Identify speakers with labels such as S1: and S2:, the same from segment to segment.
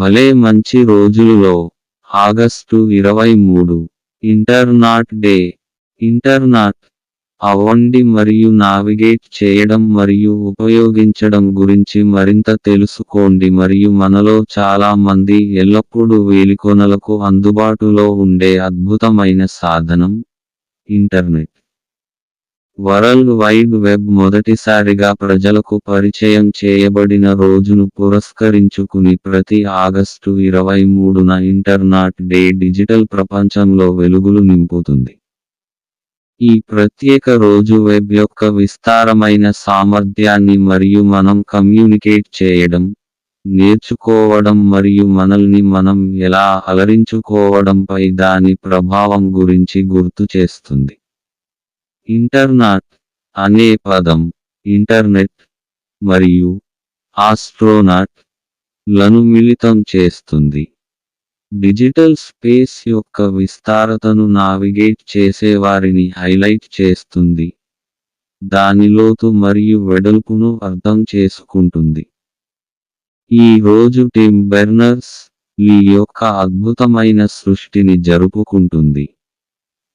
S1: భలే మంచి రోజులలో. ఆగస్టు ఇరవై మూడు. Internaut day. ఇంటర్నాట్. అవ్వండి మరియు నావిగేట్ చేయడం మరియు ఉపయోగించడం గురించి మరింత తెలుసుకోండి మరియు మనలో చాలా మంది ఎల్లప్పుడూ వేలికొనలకు అందుబాటులో ఉండే అద్భుతమైన సాధనం. ఇంటర్నెట్. వరల్డ్ వైడ్ వెబ్ మొదటిసారిగా ప్రజలకు పరిచయం చేయబడిన రోజును పురస్కరించుకుని ప్రతి ఆగస్టు ఇరవై మూడున ఇంటర్నాట్ డే డిజిటల్ ప్రపంచంలో వెలుగులు నింపుతుంది. ఈ ప్రత్యేక రోజు వెబ్ యొక్క విస్తారమైన సామర్థ్యాన్ని మరియు మనం కమ్యూనికేట్ చేయడం నేర్చుకోవడం మరియు మనల్ని మనం ఎలా అలరించుకోవడంపై దాని ప్రభావం గురించి గుర్తు చేస్తుంది. ఇంటర్నాట్ అనే పదం ఇంటర్నెట్ మరియు ఆస్ట్రోనాట్లను మిళితం చేస్తుంది. డిజిటల్ స్పేస్ యొక్క విస్తారతను నావిగేట్ చేసేవారిని హైలైట్ చేస్తుంది. దాని లోతు మరియు వెడల్పును అర్థం చేసుకుంటుంది. ఈ రోజు టిమ్ బెర్నర్స్ లీ యొక్క అద్భుతమైన సృష్టిని జరుపుకుంటుంది.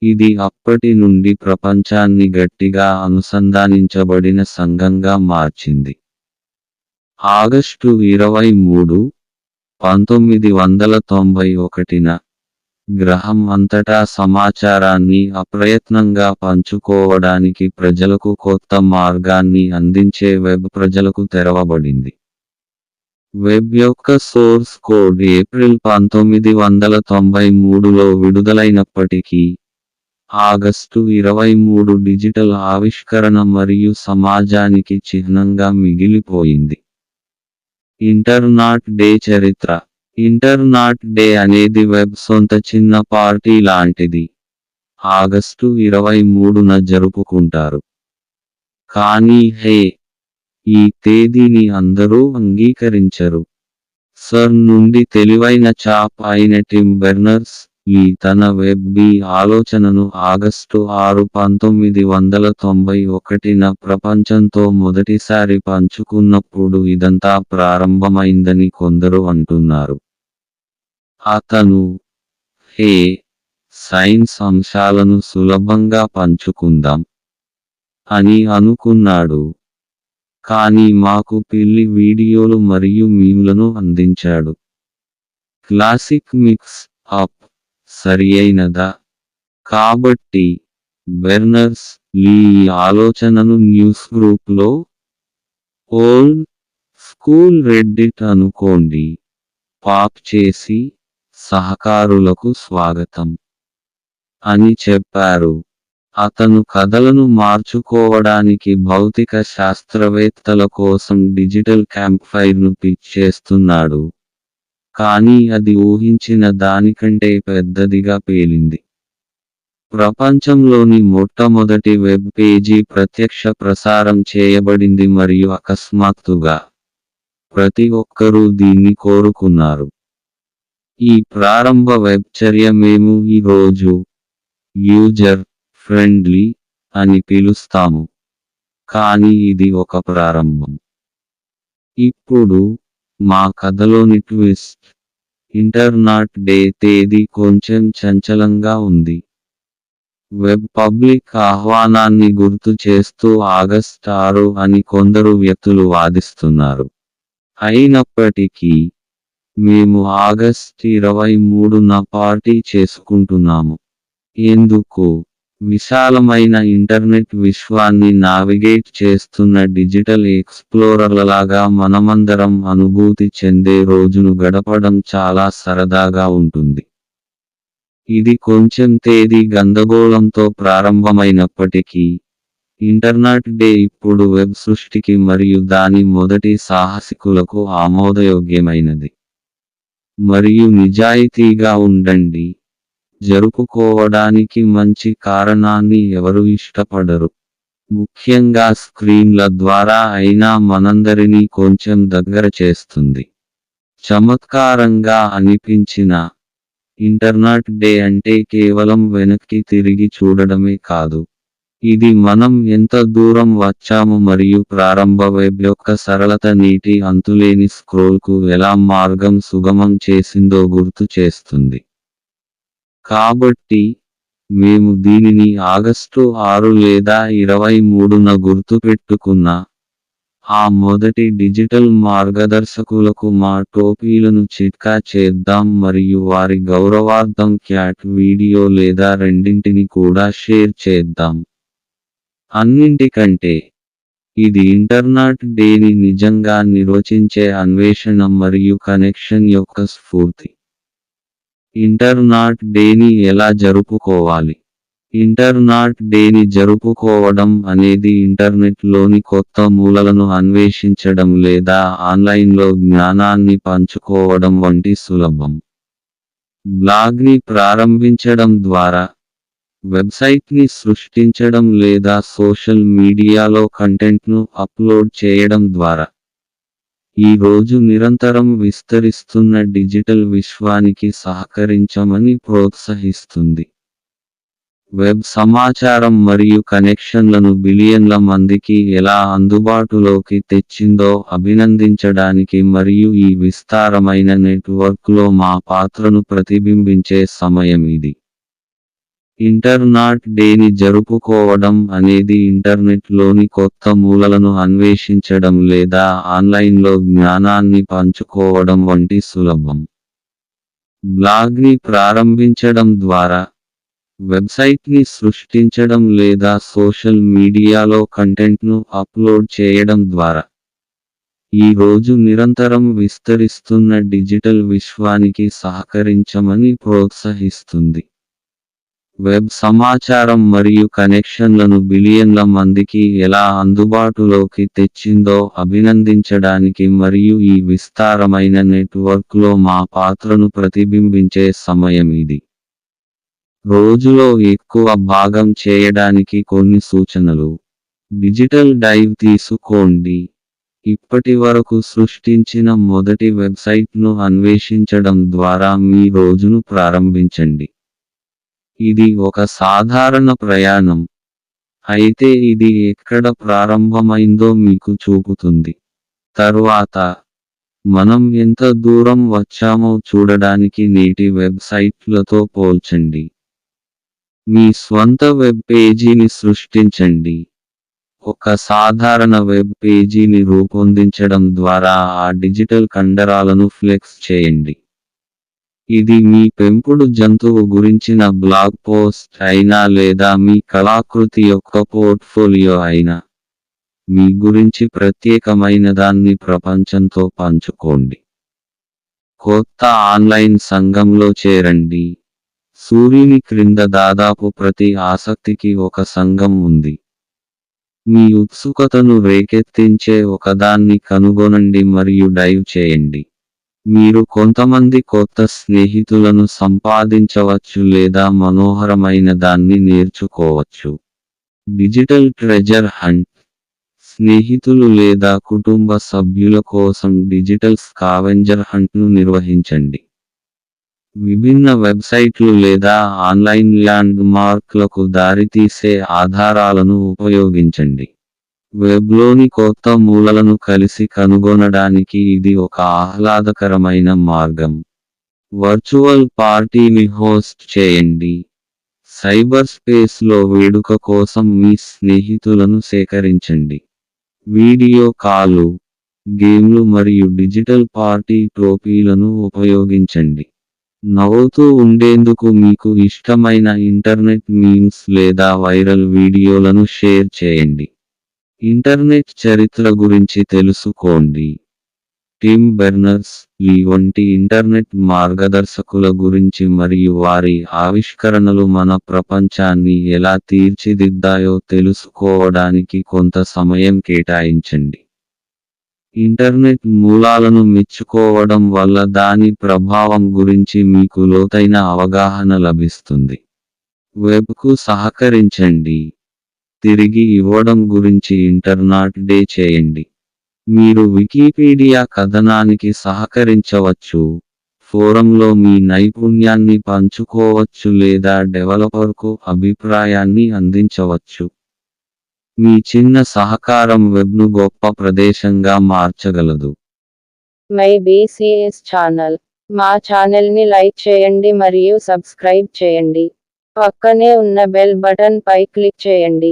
S1: ఇది అప్పటి నుండి ప్రపంచాన్ని గట్టిగా అనుసంధానించబడిన సంఘంగా మార్చింది. ఆగస్టు ఇరవై మూడు పంతొమ్మిది వందల తొంభై ఒకటిన గ్రహం అంతటా సమాచారాన్ని అప్రయత్నంగా పంచుకోవడానికి ప్రజలకు కొత్త మార్గాన్ని అందించే వెబ్ ప్రజలకు తెరవబడింది. వెబ్ యొక్క సోర్స్ కోడ్ ఏప్రిల్ పంతొమ్మిది వందల తొంభై మూడులో విడుదలైనప్పటికీ ఆగస్టు ఇరవై మూడు డిజిటల్ ఆవిష్కరణ మరియు సమాజానికి చిహ్నంగా మిగిలిపోయింది. ఇంటర్నాట్ డే చరిత్ర. ఇంటర్నాట్ డే అనేది వెబ్ సొంత చిన్న పార్టీ లాంటిది. ఆగస్టు ఇరవై మూడున జరుపుకుంటారు. కానీ హే ఈ తేదీని అందరూ అంగీకరించరు. సర్ నుండి తెలివైన చాప్ అయిన టిమ్ బెర్నర్స్ ఈ తన వెబ్ బి ఆలోచనను ఆగస్టు ఆరు పంతొమ్మిది వందల తొంభై ఒకటిన ప్రపంచంతో మొదటిసారి పంచుకున్నప్పుడు ఇదంతా ప్రారంభమైందని కొందరు అంటున్నారు. అతను హే సైన్స్ అంశాలను సులభంగా పంచుకుందాం అని అనుకున్నాడు. కానీ మాకు పిల్లి వీడియోలు మరియు మీమ్లను అందించాడు. క్లాసిక్ మిక్స్ అప్ సరియైనదా? కాబట్టి బెర్నర్స్ లీ ఈ ఆలోచనను న్యూస్ గ్రూప్లో ఓల్డ్ స్కూల్ రెడ్డిట్ అనుకోండి. పాప్ చేసి సహకారులకు స్వాగతం. అని చెప్పారు. అతను కథలను మార్చుకోవడానికి భౌతిక శాస్త్రవేత్తల కోసం డిజిటల్ క్యాంప్ఫైర్ను పిచ్ చేస్తున్నాడు కానీ అది ఊహించిన దానికంటే పెద్దదిగా పేలింది. ప్రపంచంలోని మొట్టమొదటి వెబ్ పేజీ ప్రత్యక్ష ప్రసారం చేయబడింది మరియు అకస్మాత్తుగా ప్రతి ఒక్కరూ దీన్ని కోరుకున్నారు. ఈ ప్రారంభ వెబ్ చర్య మేము ఈ రోజు యూజర్ ఫ్రెండ్లీ అని పిలుస్తాము. కానీ ఇది ఒక ప్రారంభం. ఇప్పుడు మా కథలోని ట్విస్ట్. ఇంటర్నాట్ డే తేదీ కొంచెం చంచలంగా ఉంది. వెబ్ పబ్లిక్ ఆహ్వానాన్ని గుర్తు చేస్తూ ఆగస్ట్ ఆరు అని కొందరు వ్యక్తులు వాదిస్తున్నారు. అయినప్పటికీ మేము ఆగస్ట్ ఇరవై మూడున పార్టీ చేసుకుంటున్నాము. ఎందుకు విశాలమైన ఇంటర్నెట్ విశ్వాన్ని నావిగేట్ చేస్తున్న డిజిటల్ ఎక్స్ప్లోరర్లలాగా మనమందరం అనుభూతి చెందే రోజును గడపడం చాలా సరదాగా ఉంటుంది. ఇది కొంచెం తేదీ గందగోళంతో ప్రారంభమైనప్పటికీ ఇంటర్నెట్ డే ఇప్పుడు వెబ్ సృష్టికి మరియు దాని మొదటి సాహసికులకు ఆమోదయోగ్యమైనది. మరియు నిజాయితీగా ఉండండి. జరుపుకోవడానికి మంచి కారణాన్ని ఎవరు ఇష్టపడరు. ముఖ్యంగా స్క్రీన్ల ద్వారా అయినా మనందరినీ కొంచెం దగ్గర చేస్తుంది. చమత్కారంగా అనిపించిన ఇంటర్నెట్ డే అంటే కేవలం వెనక్కి తిరిగి చూడడమే కాదు. ఇది మనం ఎంత దూరం వచ్చాము మరియు ప్రారంభ వెబ్ యొక్క సరళత నీటి అంతులేని స్క్రోల్కు ఎలా మార్గం సుగమం చేసిందో గుర్తు చేస్తుంది. కాబట్టి మేము దీనిని ఆగస్టు ఆరు లేదా ఇరవై మూడున గుర్తుపెట్టుకున్న ఆ మొదటి డిజిటల్ మార్గదర్శకులకు మా టోపీలను చిట్కా చేద్దాం మరియు వారి గౌరవార్థం క్యాట్ వీడియో లేదా రెండింటిని కూడా షేర్ చేద్దాం. అన్నింటికంటే ఇది ఇంటర్నాట్ డేని నిజంగా నిర్వచించే అన్వేషణ మరియు కనెక్షన్ యొక్క స్ఫూర్తి. ఇంటర్నాట్ డేని ఎలా జరుపుకోవాలి? ఇంటర్నాట్ డేని జరుపుకోవడం అనేది ఇంటర్నెట్లోని కొత్త మూలలను అన్వేషించడం లేదా ఆన్లైన్లో జ్ఞానాన్ని పంచుకోవడం వంటి సులభం. బ్లాగ్ని ప్రారంభించడం ద్వారా వెబ్సైట్ని సృష్టించడం లేదా సోషల్ మీడియాలో కంటెంట్ను అప్లోడ్ చేయడం ద్వారా ఈ రోజు నిరంతరం విస్తరిస్తున్న డిజిటల్ విశ్వానికి సహకరించమని ప్రోత్సహిస్తుంది. వెబ్ సమాచారం మరియు కనెక్షన్లను బిలియన్ల మందికి ఎలా అందుబాటులోకి తెచ్చిందో అభినందించడానికి మరియు ఈ విస్తారమైన నెట్వర్క్లో మా పాత్రను ప్రతిబింబించే సమయం ఇది. ఇంటర్నాట్ డేని జరుపుకోవడం అనేది ఇంటర్నెట్లోని కొత్త మూలలను అన్వేషించడం లేదా ఆన్లైన్లో జ్ఞానాన్ని పంచుకోవడం వంటి సులభం. బ్లాగ్ని ప్రారంభించడం ద్వారా వెబ్సైట్ని సృష్టించడం లేదా సోషల్ మీడియాలో కంటెంట్ను అప్లోడ్ చేయడం ద్వారా ఈ రోజు నిరంతరం విస్తరిస్తున్న డిజిటల్ విశ్వానికి సహకరించమని ప్రోత్సహిస్తుంది. వెబ్ సమాచారం మరియు కనెక్షన్లను బిలియన్ల మందికి ఎలా అందుబాటులోకి తెచ్చిందో అభినందించడానికి మరియు ఈ విస్తారమైన నెట్వర్క్లో మా పాత్రను ప్రతిబింబించే సమయం ఇది. రోజులో ఎక్కువ భాగం చేయడానికి కొన్ని సూచనలు. డిజిటల్ డైవ్ తీసుకోండి. ఇప్పటివరకు సృష్టించిన మొదటి వెబ్సైట్ను అన్వేషించడం ద్వారా మీ రోజును ప్రారంభించండి. ఇది ఒక సాధారణ ప్రయాణం. అయితే ఇది ఎక్కడ ప్రారంభమైందో మీకు చూపుతుంది. తరువాత మనం ఎంత దూరం వచ్చామో చూడడానికి నేటి వెబ్సైట్లతో పోల్చండి. మీ స్వంత వెబ్ పేజీని సృష్టించండి. ఒక సాధారణ వెబ్ పేజీని రూపొందించడం ద్వారా ఆ డిజిటల్ కండరాలను ఫ్లెక్స్ చేయండి. ఇది మీ పెంపుడు జంతువు గురించిన బ్లాగ్ పోస్ట్ అయినా లేదా మీ కళాకృతి యొక్క పోర్ట్ఫోలియో అయినా. మీ గురించి ప్రత్యేకమైన దాన్ని ప్రపంచంతో పంచుకోండి. కొత్త ఆన్లైన్ సంఘంలో చేరండి. సూర్యుని క్రింద దాదాపు ప్రతి ఆసక్తికి ఒక సంఘం ఉంది. మీ ఉత్సుకతను రేకెత్తించే ఒకదాన్ని కనుగొనండి మరియు డైవ్ చేయండి. మీరు కొంతమంది కొత్త స్నేహితులను సంపాదించవచ్చు లేదా మనోహరమైన దాన్ని నేర్చుకోవచ్చు. Digital treasure hunt. స్నేహితులు లేదా కుటుంబ సభ్యుల కోసం డిజిటల్ స్కావెంజర్ హంట్ను నిర్వహించండి. విభిన్న వెబ్సైట్లు లేదా ఆన్లైన్ ల్యాండ్ మార్క్లకు దారితీసే ఆధారాలను ఉపయోగించండి. వెబ్లోని కొత్త మూలలను కలిసి కనుగొనడానికి ఇది ఒక ఆహ్లాదకరమైన మార్గం. వర్చువల్ పార్టీని హోస్ట్ చేయండి. సైబర్ స్పేస్లో వేడుక కోసం మీ స్నేహితులను సేకరించండి. వీడియో కాలు గేమ్లు మరియు డిజిటల్ పార్టీ టోపీలను ఉపయోగించండి. నవ్వుతూ ఉండేందుకు మీకు ఇష్టమైన ఇంటర్నెట్ మీమ్స్ లేదా వైరల్ వీడియోలను షేర్ చేయండి. ఇంటర్నెట్ చరిత్ర గురించి తెలుసుకోండి. టిమ్ బెర్నర్స్ లీ వంటి ఇంటర్నెట్ మార్గదర్శకుల గురించి మరియు వారి ఆవిష్కరణలు మన ప్రపంచాన్ని ఎలా తీర్చిదిద్దాయో తెలుసుకోవడానికి కొంత సమయం కేటాయించండి. ఇంటర్నెట్ మూలాలను మెచ్చుకోవడం వల్ల దాని ప్రభావం గురించి మీకు లోతైన అవగాహన లభిస్తుంది. వెబ్కు సహకరించండి. తిరిగి ఇవ్వడం గురించి ఇంటర్నాట్ డే చేయండి. మీరు వికీపీడియా కథనానికి సహకరించవచ్చు. ఫోరంలో మీ నైపుణ్యాన్ని పంచుకోవచ్చు లేదా డెవలపర్కు అభిప్రాయాన్ని అందించవచ్చు. మీ చిన్న సహకారం వెబ్ను గొప్ప ప్రదేశంగా మార్చగలదు.
S2: My BCS channel. మా ఛానల్ని లైక్ చేయండి మరియు సబ్స్క్రైబ్ చేయండి. పక్కనే ఉన్న బెల్ బటన్ పై క్లిక్ చేయండి.